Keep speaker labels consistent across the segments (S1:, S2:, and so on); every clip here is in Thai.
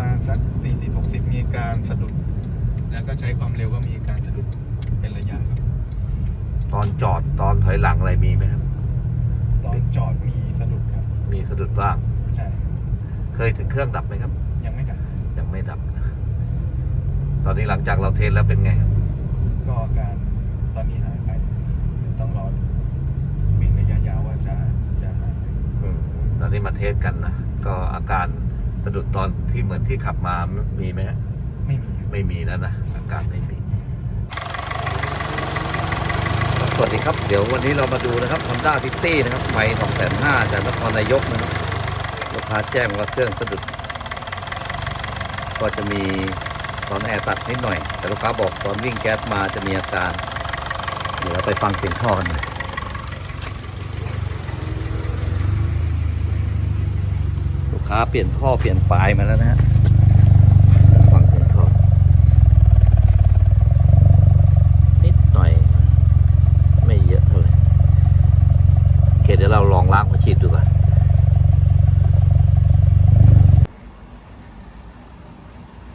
S1: มาณสัก 40 60 มีอาการสะดุด แล้วก็ใช้ความเร็วก็มีอาการสะดุดเป็นระยะครับ
S2: ตอนจอดตอนถอยหลังอะไรมีไหมครับ
S1: ตอนจอดมีสะดุดครับ
S2: มีสะดุดบ้าง
S1: ใช่ครับ
S2: เคยถึงเครื่องดับไหมครับ
S1: ยังไม่ดับ
S2: ยังไม่ดับนะตอนนี้หลังจากเราเทสแล้วเป็นไงครับ
S1: ก็อาการตอนนี้หายไปเดี๋ยวต้องรอดูวิ่งระยะยาวว่าจะจะหายไหม
S2: อืมตอนนี้มาเทสกันนะ ก็อาการ สะดุดตอนที่เหมือนที่ขับมามีไหมฮะ
S1: ไม่มีครับ
S2: ไม่มีแล้วนะอาการไม่มีสวัสดีครับ เดี๋ยววันนี้เรามาดูนะครับ Honda City นะครับไม่สองแสนห้าจากนครนายกนะครับลูกค้าแจ้งว่าเครื่องสะดุด ก็จะมีตอนแอร์ตัดนิดหน่อย แต่ลูกค้าบอกตอนวิ่งแก๊สมาจะมีอาการ เดี๋ยวเราไปฟังเสียงท่อกันหน่อยลูก ค้าเปลี่ยนท่อเปลี่ยนปลายมาแล้วนะฮะฟังเสียงท่อนิดหน่อย ไม่เยอะเท่าไหร่โอเคเดี๋ยวเราลองล้างหัวฉีดดูก่อน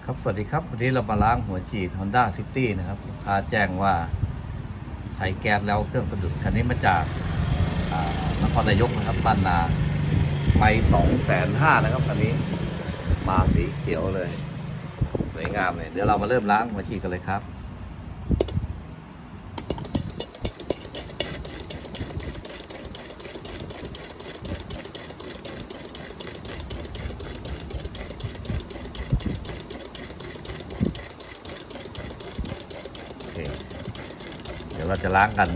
S2: ครับสวัสดีครับวันนี้เรามาล้างหัวฉีด Honda City นะครับลูกค้าแจ้งว่าใช้แก๊สแล้วเครื่องสะดุดคันนี้มาจากนครนายกนะครับบ้านนา ไปสองแสนห้านะครับคันนี้มาสีเขียวเลย สวยงามเลย เดี๋ยวเรามาเริ่มล้างหัวฉีดกันเลยครับเคเดี๋ยวเราจะล้างกัน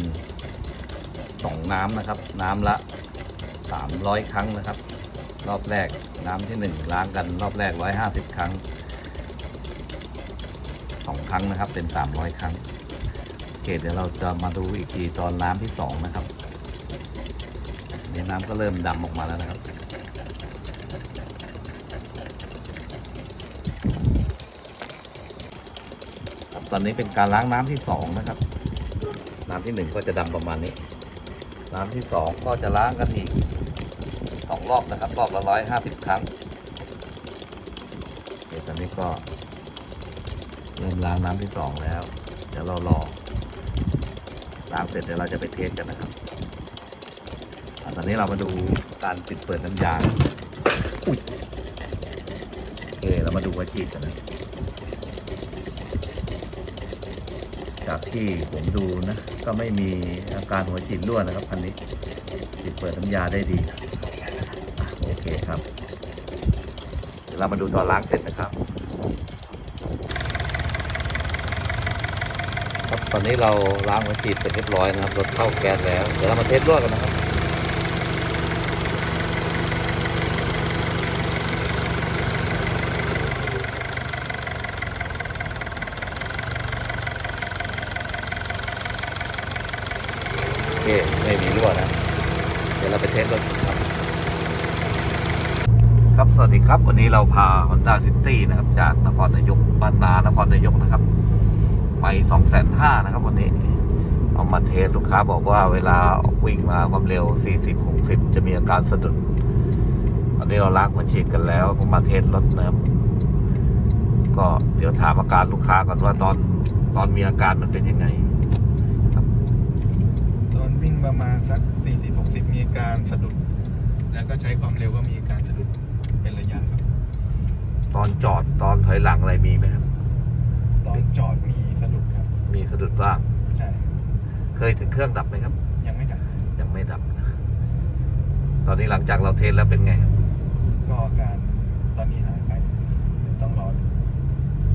S2: สองน้ำนะครับ น้ำละสามร้อยครั้งนะครับ รอบแรกน้ำที่หนึ่งล้างกันรอบแรกร้อยห้าสิบครั้งสองครั้งนะครับ เป็นสามร้อยครั้งโอเคเดี๋ยวเราจะมาดูอีกทีตอนน้ำที่สองนะครับเนี่ยน้ำก็เริ่มดำออกมาแล้วนะครับตอนนี้เป็นการล้างน้ำที่สองนะครับ น้ำที่หนึ่งก็จะดำประมาณนี้ น้ำที่สองก็จะล้างกันอีก รอบนะครับ รอบละร้อยห้าสิบครั้งเดี๋ยวตอนนี้ก็เริ่มล้างน้ำที่สองแล้ว เดี๋ยวเรารอล้างเสร็จเดี๋ยวเราจะไปเทสกันนะครับตอนนี้เรามาดูการปิดเปิดน้ำยางอุ๊ยโอเคเรามาดูวัตถุกันนะจากที่ผมดูนะ ก็ไม่มีอาการหัวจิตรั่วนะครับคันนี้ติดเปิดน้ำยาได้ดี อะโอเครับ เดี๋ยวเรามาดูตอนล้างเสร็จนะครับครับตอนนี้เราล้างหัวฉีดเสร็จเรียบร้อยนะครับรถเข้าแก๊สแล้ว เดี๋ยวเรามาเทสรั่วกันนะครับโอเคไม่มีรั่วนะ เดี๋ยวเราไปเทสรถครับ สวัสดีครับ วันนี้เราพา Honda City นะครับ จากนครนายกบ้านนานครนายกนะครับ ไปสองแสนห้านะครับ วันนี้ เอามาเทสลูกค้าบอกว่าเวลาวิ่งมาความเร็ว 40 60 จะมีอาการสะดุดวันนี้เราล้างหัวฉีดกันแล้วผมมาเทสรถนะครับก็เดี๋ยวถามอาการลูกค้าก่อนว่าตอนตอนมีอาการมันเป็นยังไง
S1: ตอนวิ่งประมาณสัก40 60 มีอาการสะดุด แล้วก็ใช้ความเร็วก็มีอาการสะดุดเป็นระยะครับ
S2: ต อนจอดตอนถอยหลังอะไรมีไหมครับ
S1: ตอนจอดมีสะดุดครับ
S2: มีสะดุดบ้าง
S1: ใช่ครับ
S2: เคยถึงเครื่องดับไหมครับ
S1: ยังไม่ดับ
S2: ยังไม่ดับนะตอนนี้หลังจากเราเทสแล้วเป็นไงครับ
S1: ก็อาการตอนนี้หายไปเดี๋ยวต้องรอดู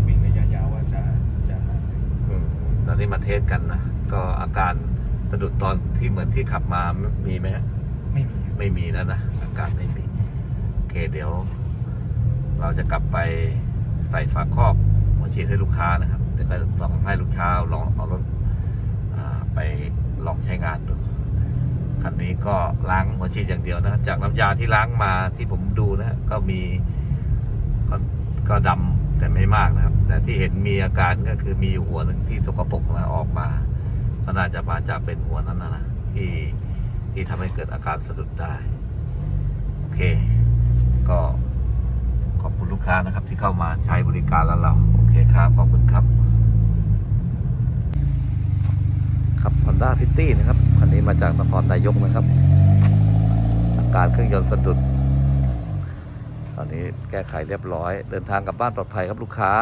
S1: วิ่งระยะยาวว่าจะจะหายไหม
S2: อืมตอนนี้มาเทสกันนะก็อาการสะดุดตอนที่เหมือนที่ขับมามีไหมฮะ
S1: ไม่มีครับ
S2: ไม่มีแล้วนะอาการไม่มีโอเคเดี๋ยว เราจะกลับไปใส่ฝาครอบหัวฉีดให้ลูกค้านะครับเดี๋ยวก็ลองให้ลูกค้าลองเอารถไปลองใช้งานดูคันนี้ก็ล้างหัวฉีดอย่างเดียวนะ จากน้ำยาที่ล้างมาที่ผมดูนะก็มีก็ก็ดำแต่ไม่มากนะครับ แต่ที่เห็นมีอาการก็คือมีหัวหนึ่งที่สกปรกแล้วออกมาก็น่าจะมาจากเป็นหัวนั้นนะนะที่ที่ทำให้เกิดอาการสะดุดได้ โอเค ก็ ค้านะครับ ที่เข้ามาใช้บริการแล้วเราโอเคครับขอบคุณครับ ครับ Honda City นะครับคันนี้มาจากนครนายกนะครับ อาการเครื่องยนต์สะดุด ตอนนี้แก้ไขเรียบร้อย เดินทางกลับบ้านปลอดภัยครับลูกค้า